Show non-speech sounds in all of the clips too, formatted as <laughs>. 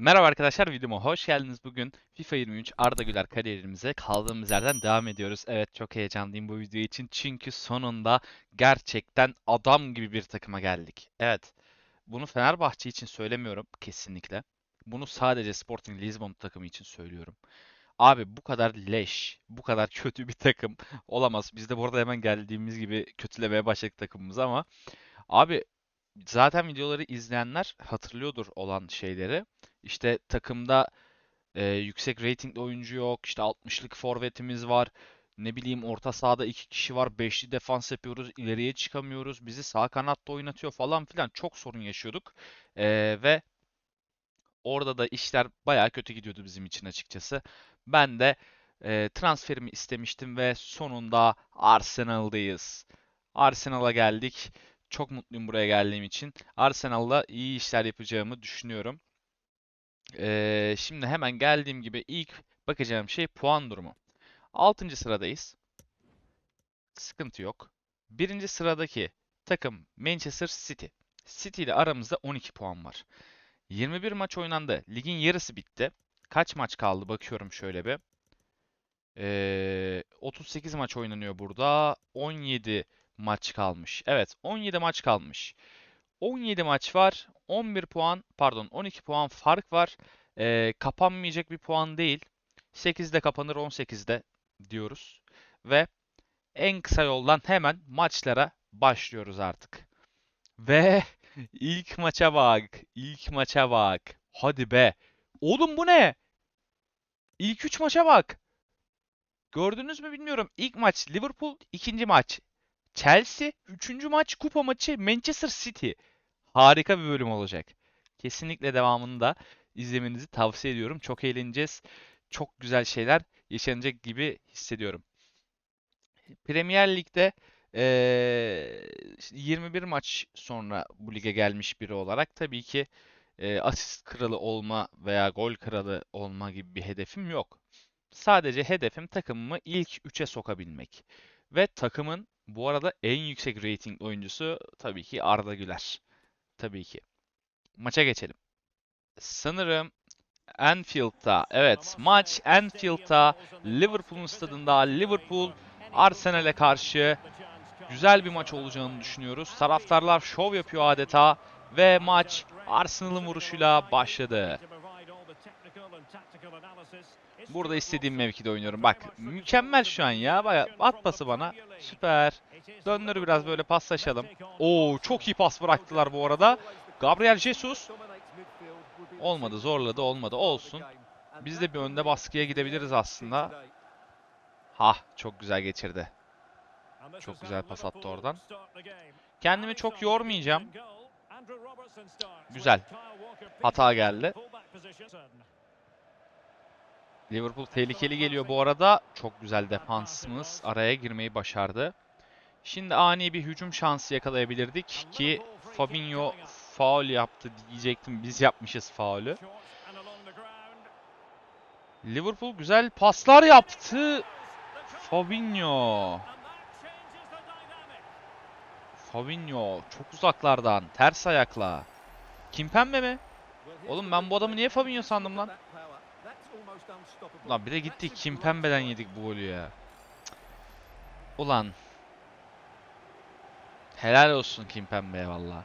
Merhaba arkadaşlar videoma hoş geldiniz. Bugün FIFA 23 Arda Güler kariyerimize kaldığımız yerden devam ediyoruz. Evet çok heyecanlıyım bu video için çünkü sonunda gerçekten adam gibi bir takıma geldik. Evet bunu Fenerbahçe için söylemiyorum kesinlikle. Bunu sadece Sporting Lisbon takımı için söylüyorum. Abi bu kadar leş, bu kadar kötü bir takım <laughs> olamaz. Biz de bu arada hemen geldiğimiz gibi kötülemeye başladık takımımızı ama abi zaten videoları izleyenler hatırlıyordur olan şeyleri. İşte takımda e, yüksek ratingli oyuncu yok. İşte 60'lık forvetimiz var. Ne bileyim orta sahada iki kişi var. Beşli defans yapıyoruz. ileriye çıkamıyoruz. Bizi sağ kanatta oynatıyor falan filan. Çok sorun yaşıyorduk. E, ve orada da işler bayağı kötü gidiyordu bizim için açıkçası. Ben de e, transferimi istemiştim ve sonunda Arsenal'dayız. Arsenal'a geldik. Çok mutluyum buraya geldiğim için. Arsenal'da iyi işler yapacağımı düşünüyorum. Ee, şimdi hemen geldiğim gibi ilk bakacağım şey puan durumu. 6. sıradayız. Sıkıntı yok. Birinci sıradaki takım Manchester City. City ile aramızda 12 puan var. 21 maç oynandı. Ligin yarısı bitti. Kaç maç kaldı bakıyorum şöyle bir. Ee, 38 maç oynanıyor burada. 17 maç kalmış. Evet 17 maç kalmış. 17 maç var. 11 puan pardon 12 puan fark var. Ee, kapanmayacak bir puan değil. 8'de kapanır 18'de diyoruz. Ve en kısa yoldan hemen maçlara başlıyoruz artık. Ve <laughs> ilk maça bak. İlk maça bak. Hadi be. Oğlum bu ne? İlk 3 maça bak. Gördünüz mü bilmiyorum. İlk maç Liverpool, ikinci maç Chelsea, üçüncü maç kupa maçı Manchester City. Harika bir bölüm olacak. Kesinlikle devamını da izlemenizi tavsiye ediyorum. Çok eğleneceğiz. Çok güzel şeyler yaşanacak gibi hissediyorum. Premier Lig'de eee, 21 maç sonra bu lige gelmiş biri olarak tabii ki eee, asist kralı olma veya gol kralı olma gibi bir hedefim yok. Sadece hedefim takımımı ilk 3'e sokabilmek. Ve takımın bu arada en yüksek rating oyuncusu tabii ki Arda Güler. Tabii ki. Maça geçelim. Sanırım Anfield'da. Evet, maç Anfield'da Liverpool'un stadında Liverpool Arsenal'e karşı güzel bir maç olacağını düşünüyoruz. Taraftarlar şov yapıyor adeta ve maç Arsenal'ın vuruşuyla başladı. Burada istediğim mevkide oynuyorum. Bak mükemmel şu an ya. Bak, at pası bana. Süper. Döndür biraz böyle paslaşalım. Oo çok iyi pas bıraktılar bu arada. Gabriel Jesus. Olmadı zorladı olmadı olsun. Biz de bir önde baskıya gidebiliriz aslında. Ha çok güzel geçirdi. Çok güzel pas attı oradan. Kendimi çok yormayacağım. Güzel. Hata geldi. Liverpool tehlikeli geliyor bu arada. Çok güzel defansımız araya girmeyi başardı. Şimdi ani bir hücum şansı yakalayabilirdik ki Fabinho faul yaptı diyecektim. Biz yapmışız faulü. Liverpool güzel paslar yaptı. Fabinho. Fabinho çok uzaklardan ters ayakla. Kimpembe mi? Oğlum ben bu adamı niye Fabinho sandım lan? Ulan bir de gittik Kimpembe'den yedik bu golü ya. Ulan. Helal olsun Kimpembe'ye valla.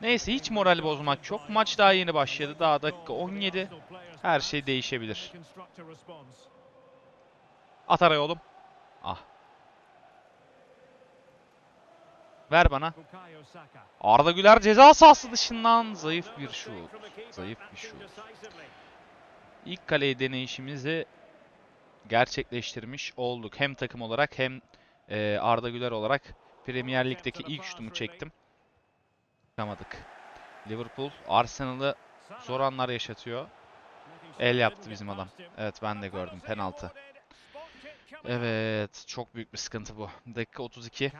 Neyse hiç moral bozmak yok. Maç daha yeni başladı. Daha dakika 17. Her şey değişebilir. At araya oğlum. Ah. Ver bana. Arda Güler ceza sahası dışından zayıf bir şut. Zayıf bir şut. İlk kaleyi deneyişimizi gerçekleştirmiş olduk. Hem takım olarak hem e, Arda Güler olarak Premier Lig'deki ilk şutumu çektim. Çıkamadık. Liverpool Arsenal'ı zor anlar yaşatıyor. El yaptı bizim adam. Evet ben de gördüm penaltı. Evet çok büyük bir sıkıntı bu. Dakika 32.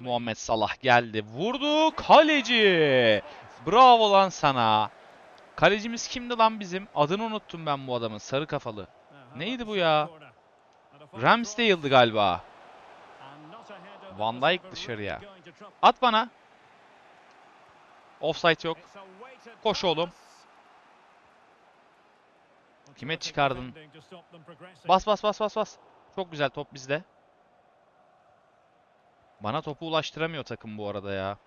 Muhammed Salah geldi. Vurdu. Kaleci. Bravo lan sana. Kalecimiz kimdi lan bizim? Adını unuttum ben bu adamın. Sarı kafalı. Neydi bu ya? Ramsdale'dı galiba. Van Dijk dışarıya. At bana. Offside yok. Koş oğlum. Kime çıkardın? Bas bas bas bas bas. Çok güzel top bizde. Bana topu ulaştıramıyor takım bu arada ya.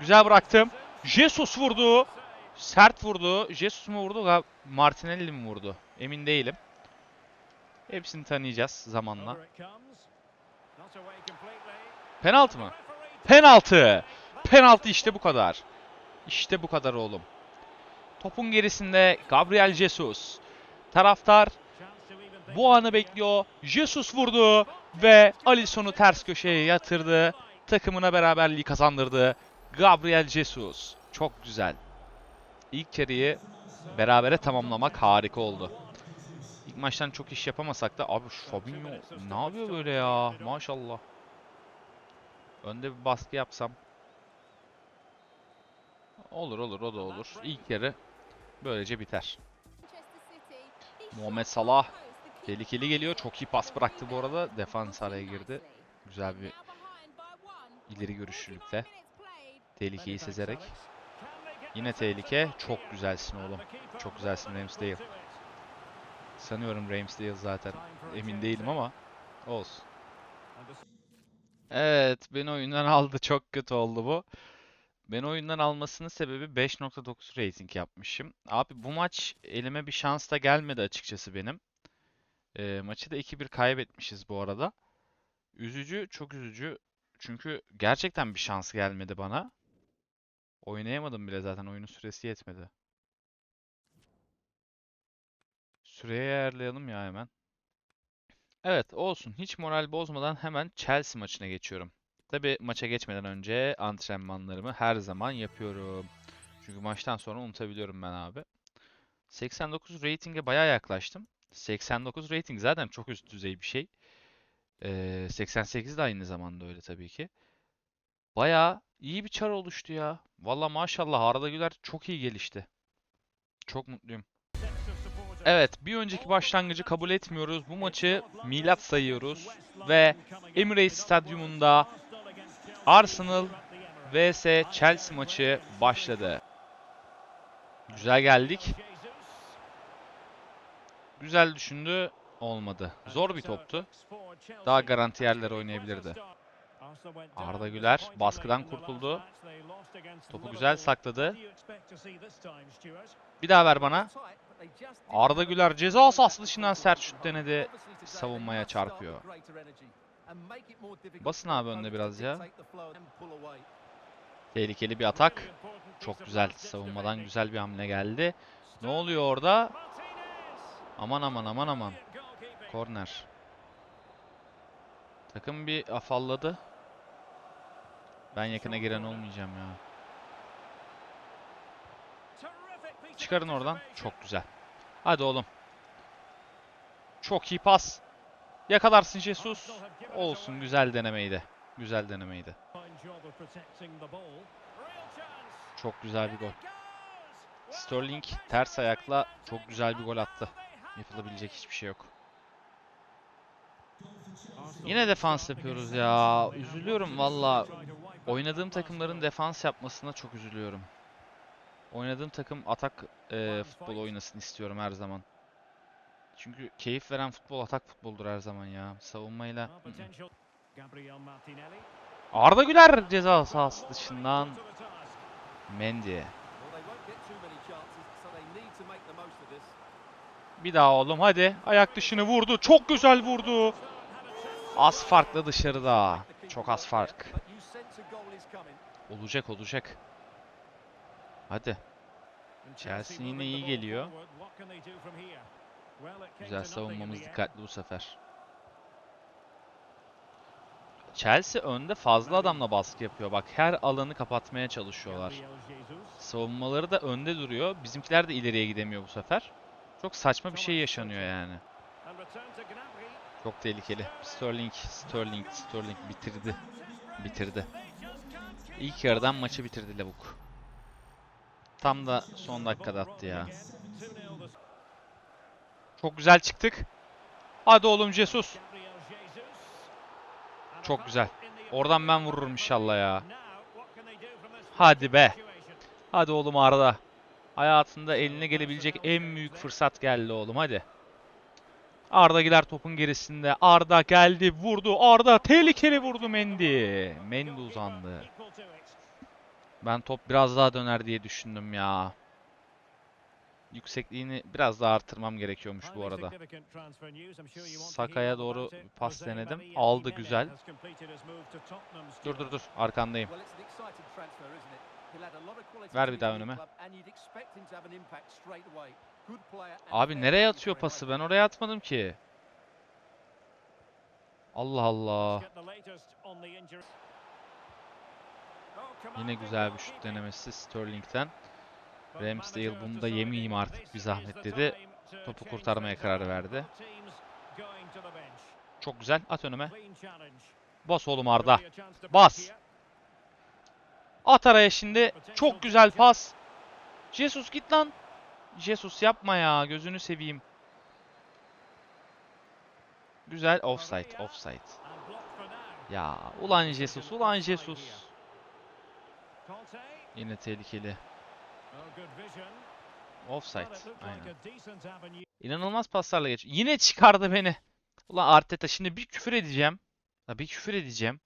Güzel bıraktım. Jesus vurdu. Sert vurdu. Jesus mu vurdu? Martinelli mi vurdu? Emin değilim. Hepsini tanıyacağız zamanla. Penaltı mı? Penaltı. Penaltı işte bu kadar. İşte bu kadar oğlum. Topun gerisinde Gabriel Jesus. Taraftar bu anı bekliyor. Jesus vurdu ve Alisson'u ters köşeye yatırdı. Takımına beraberliği kazandırdı. Gabriel Jesus. Çok güzel. İlk yarıyı berabere tamamlamak harika oldu. İlk maçtan çok iş yapamasak da abi Fabinho ne yapıyor böyle ya? Maşallah. Önde bir baskı yapsam. Olur olur o da olur. İlk yarı böylece biter. Muhammed Salah tehlikeli geliyor. Çok iyi pas bıraktı bu arada. Defans araya girdi. Güzel bir ileri görüşlülükle. Tehlikeyi sezerek. Yine tehlike. Çok güzelsin oğlum. Çok güzelsin Ramsdale. Sanıyorum Ramsdale zaten. Emin değilim ama olsun. Evet, beni oyundan <laughs> aldı. Çok kötü oldu bu. Beni oyundan almasının sebebi 5.9 rating yapmışım. Abi bu maç elime bir şans da gelmedi açıkçası benim. Ee, maçı da 2-1 kaybetmişiz bu arada. Üzücü, çok üzücü. Çünkü gerçekten bir şans gelmedi bana. Oynayamadım bile zaten. Oyunun süresi yetmedi. Süreyi ayarlayalım ya hemen. Evet olsun. Hiç moral bozmadan hemen Chelsea maçına geçiyorum. Tabi maça geçmeden önce antrenmanlarımı her zaman yapıyorum. Çünkü maçtan sonra unutabiliyorum ben abi. 89 ratinge bayağı yaklaştım. 89 rating zaten çok üst düzey bir şey. Ee, 88 de aynı zamanda öyle tabii ki. Bayağı iyi bir çar oluştu ya. Valla maşallah Arda Güler çok iyi gelişti. Çok mutluyum. Evet, bir önceki başlangıcı kabul etmiyoruz. Bu maçı milat sayıyoruz ve Emirates Stadyumunda Arsenal vs Chelsea maçı başladı. Güzel geldik. Güzel düşündü, olmadı. Zor bir toptu. Daha garanti yerlere oynayabilirdi. Arda Güler baskıdan kurtuldu. Topu güzel sakladı. Bir daha ver bana. Arda Güler ceza sahası dışından sert şut denedi. Savunmaya çarpıyor. Basın abi önüne biraz ya. Tehlikeli bir atak. Çok güzel. Savunmadan güzel bir hamle geldi. Ne oluyor orada? Aman aman aman aman. Korner. Takım bir afalladı. Ben yakına giren olmayacağım ya. Çıkarın oradan. Çok güzel. Hadi oğlum. Çok iyi pas. Yakalarsın Jesus. Olsun güzel denemeydi. Güzel denemeydi. Çok güzel bir gol. Sterling ters ayakla çok güzel bir gol attı. Yapılabilecek hiçbir şey yok. Yine defans yapıyoruz ya. Üzülüyorum valla. Oynadığım takımların defans yapmasına çok üzülüyorum. Oynadığım takım atak e, futbol oynasın istiyorum her zaman. Çünkü keyif veren futbol atak futboldur her zaman ya. Savunmayla. Arda Güler ceza sahası dışından. Mendy. Bir daha oğlum hadi. Ayak dışını vurdu. Çok güzel vurdu. Az farklı dışarıda. Çok az fark. Olacak olacak. Hadi. Chelsea yine iyi geliyor. Güzel savunmamız dikkatli bu sefer. Chelsea önde fazla adamla baskı yapıyor. Bak her alanı kapatmaya çalışıyorlar. Savunmaları da önde duruyor. Bizimkiler de ileriye gidemiyor bu sefer. Çok saçma bir şey yaşanıyor yani. Çok tehlikeli. Sterling, Sterling, Sterling bitirdi. Bitirdi. İlk yarıdan maçı bitirdi Lavuk. Tam da son dakikada attı ya. Çok güzel çıktık. Hadi oğlum Jesus. Çok güzel. Oradan ben vururum inşallah ya. Hadi be. Hadi oğlum Arda. Hayatında eline gelebilecek en büyük fırsat geldi oğlum hadi. Arda Güler topun gerisinde. Arda geldi vurdu. Arda tehlikeli vurdu Mendy. Mendy uzandı. Ben top biraz daha döner diye düşündüm ya. Yüksekliğini biraz daha artırmam gerekiyormuş bu arada. Saka'ya doğru pas denedim. Aldı güzel. Dur dur dur arkandayım. Ver bir daha önüme. Abi nereye atıyor pası? Ben oraya atmadım ki. Allah Allah. Yine güzel bir şut denemesi Sterling'den. Ramsdale bunu da yemeyeyim artık bir zahmet dedi. Topu kurtarmaya karar verdi. Çok güzel. At önüme. Bas oğlum Arda. Bas. At araya şimdi. Çok güzel pas. Jesus git lan. Jesus yapma ya. Gözünü seveyim. Güzel. Offside. Offside. Ya ulan Jesus. Ulan Jesus. Yine tehlikeli. Offside. Aynen. İnanılmaz paslarla geç. Yine çıkardı beni. Ulan Arteta şimdi bir küfür edeceğim. Bir küfür edeceğim.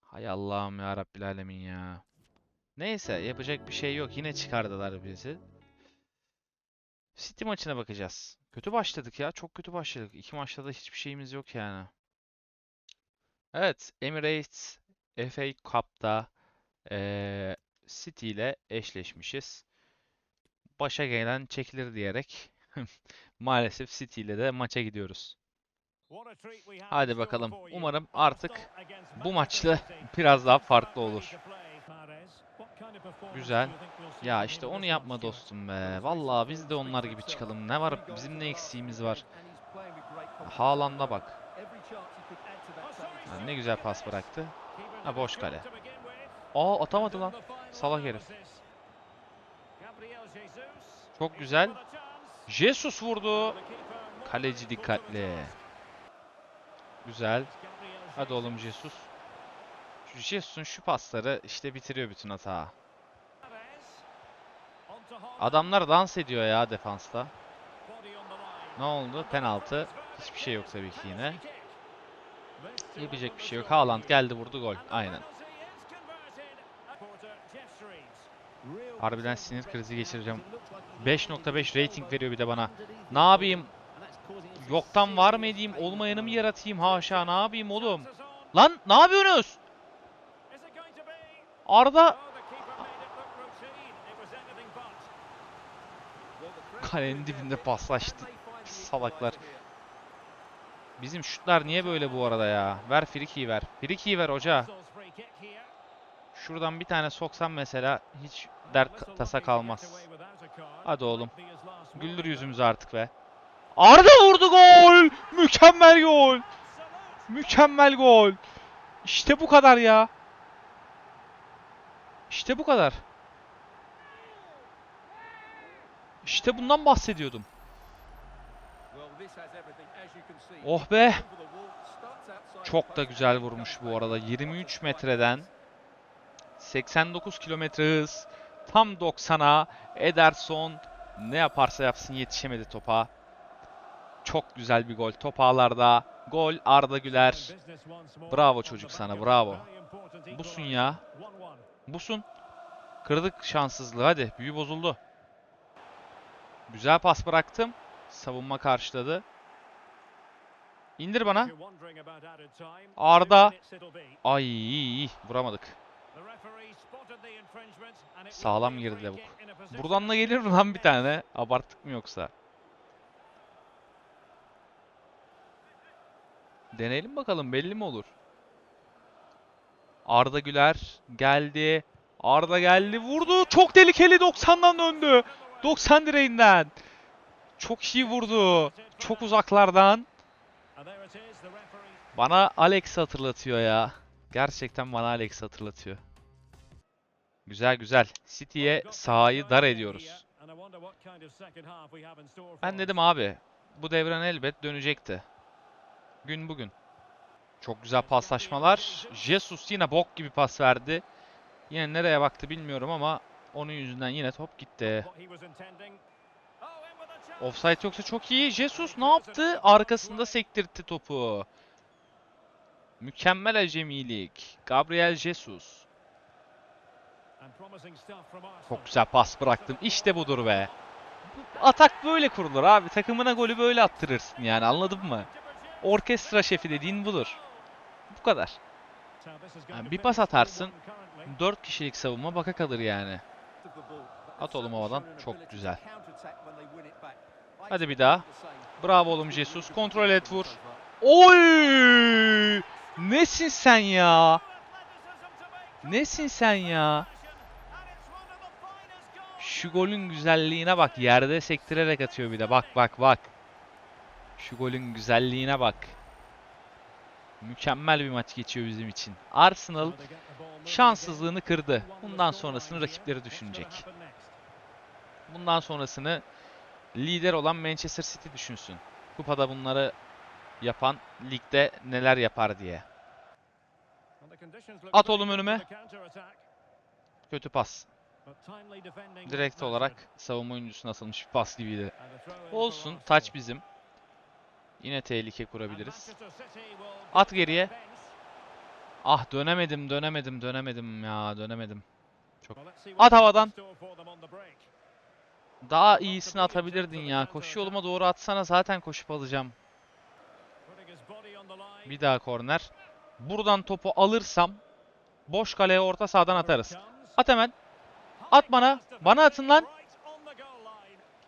Hay Allah'ım ya Rabbil Alemin ya. Neyse yapacak bir şey yok. Yine çıkardılar bizi. City maçına bakacağız. Kötü başladık ya. Çok kötü başladık. İki maçta da hiçbir şeyimiz yok yani. Evet. Emirates FA Cup'ta eee City ile eşleşmişiz. Başa gelen çekilir diyerek <laughs> maalesef City ile de maça gidiyoruz. Hadi bakalım. Umarım artık bu maçta biraz daha farklı olur. Güzel. Ya işte onu yapma dostum be. Vallahi biz de onlar gibi çıkalım. Ne var? Bizim ne eksiğimiz var? Haaland'a bak. Ha, ne güzel pas bıraktı. Ha boş kale. Aa atamadı lan. Salak herif. Çok güzel. Jesus vurdu. Kaleci dikkatli. Güzel. Hadi oğlum Jesus. Jesus'un şu pasları işte bitiriyor bütün hata. Adamlar dans ediyor ya defansta. Ne oldu? Penaltı. Hiçbir şey yok tabii ki yine. Yapacak bir şey yok. Haaland geldi vurdu gol. Aynen. Harbiden sinir krizi geçireceğim. 5.5 rating veriyor bir de bana. Ne yapayım? Yoktan var mı edeyim? Olmayanı mı yaratayım? Haşa ne yapayım oğlum? Lan ne yapıyorsunuz? Arda kalenin dibinde paslaştı. Salaklar. Bizim şutlar niye böyle bu arada ya? Ver frikiyi ver. Frikiyi ver hoca. Şuradan bir tane soksam mesela hiç dert tasa kalmaz. Hadi oğlum. Güldür yüzümüzü artık be. Arda vurdu gol! Mükemmel gol! Mükemmel gol! İşte bu kadar ya. İşte bu kadar. İşte bundan bahsediyordum. Oh be! Çok da güzel vurmuş bu arada. 23 metreden 89 kilometre hız. Tam 90'a Ederson ne yaparsa yapsın yetişemedi topa. Çok güzel bir gol. Top ağlarda. Gol Arda Güler. Bravo çocuk sana bravo. Busun ya. Busun. Kırdık şanssızlığı. Hadi. Büyü bozuldu. Güzel pas bıraktım. Savunma karşıladı. İndir bana. Arda. Ay vuramadık. Sağlam girdi Lavuk. Buradan da gelir lan bir tane? Abarttık mı yoksa? Deneyelim bakalım belli mi olur? Arda Güler geldi. Arda geldi vurdu. Çok tehlikeli 90'dan döndü. 90 direğinden. Çok iyi vurdu. Çok uzaklardan. Bana Alex hatırlatıyor ya. Gerçekten bana Alex hatırlatıyor. Güzel güzel. City'ye sahayı dar ediyoruz. Ben dedim abi bu devran elbet dönecekti. Gün bugün. Çok güzel paslaşmalar. Jesus yine bok gibi pas verdi. Yine nereye baktı bilmiyorum ama onun yüzünden yine top gitti. Offside yoksa çok iyi. Jesus ne yaptı? Arkasında sektirtti topu. Mükemmel acemilik. Gabriel Jesus. Çok güzel pas bıraktım. İşte budur be. Atak böyle kurulur abi. Takımına golü böyle attırırsın yani anladın mı? Orkestra şefi dediğin budur. Bu kadar. Yani bir pas atarsın. 4 kişilik savunma baka kalır yani. At oğlum havadan. Çok güzel. Hadi bir daha. Bravo oğlum Jesus. Kontrol et vur. Oy! Nesin sen ya? Nesin sen ya? Şu golün güzelliğine bak. Yerde sektirerek atıyor bir de. Bak bak bak. Şu golün güzelliğine bak. Mükemmel bir maç geçiyor bizim için. Arsenal şanssızlığını kırdı. Bundan sonrasını rakipleri düşünecek. Bundan sonrasını lider olan Manchester City düşünsün. Kupada bunları yapan ligde neler yapar diye. At oğlum önüme. Kötü pas. Direkt olarak savunma oyuncusuna atılmış bir pas gibiydi. Olsun. Taç bizim. Yine tehlike kurabiliriz. At geriye. Ah dönemedim, dönemedim, dönemedim ya, dönemedim. Çok. At havadan. Daha iyisini atabilirdin ya. Koşu yoluma doğru atsana zaten koşup alacağım. Bir daha korner. Buradan topu alırsam boş kaleye orta sahadan atarız. At hemen. At bana. Bana atın lan.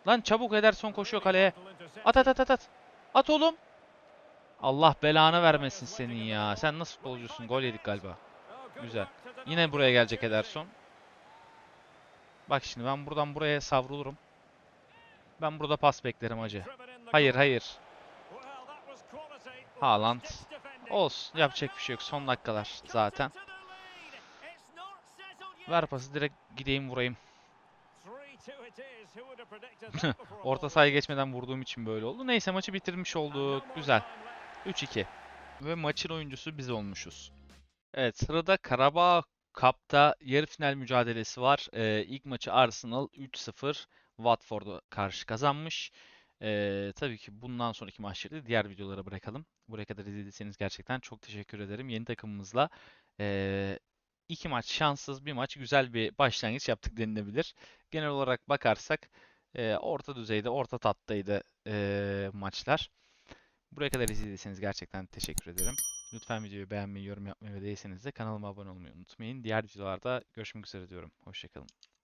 Lan çabuk Ederson koşuyor kaleye. At at at at at. At oğlum. Allah belanı vermesin senin ya. Sen nasıl futbolcusun? Gol yedik galiba. Güzel. Yine buraya gelecek Ederson. Bak şimdi ben buradan buraya savrulurum. Ben burada pas beklerim hacı. Hayır hayır. Haaland. Olsun. Yapacak bir şey yok. Son dakikalar zaten. Ver pası direkt gideyim vurayım. <laughs> Orta sahaya geçmeden vurduğum için böyle oldu. Neyse maçı bitirmiş olduk. Güzel. 3-2. Ve maçın oyuncusu biz olmuşuz. Evet sırada Karabağ Cup'ta yarı final mücadelesi var. Ee, ilk maçı Arsenal 3-0 Watford'a karşı kazanmış. Ee, tabii ki bundan sonraki maçları diğer videolara bırakalım. Buraya kadar izlediyseniz gerçekten çok teşekkür ederim. Yeni takımımızla ee, iki maç şanssız, bir maç güzel bir başlangıç yaptık denilebilir. Genel olarak bakarsak ee, orta düzeyde, orta tattaydı ee, maçlar. Buraya kadar izlediyseniz gerçekten teşekkür ederim. Lütfen videoyu beğenmeyi, yorum yapmayı ve değilseniz de kanalıma abone olmayı unutmayın. Diğer videolarda görüşmek üzere diyorum. Hoşçakalın.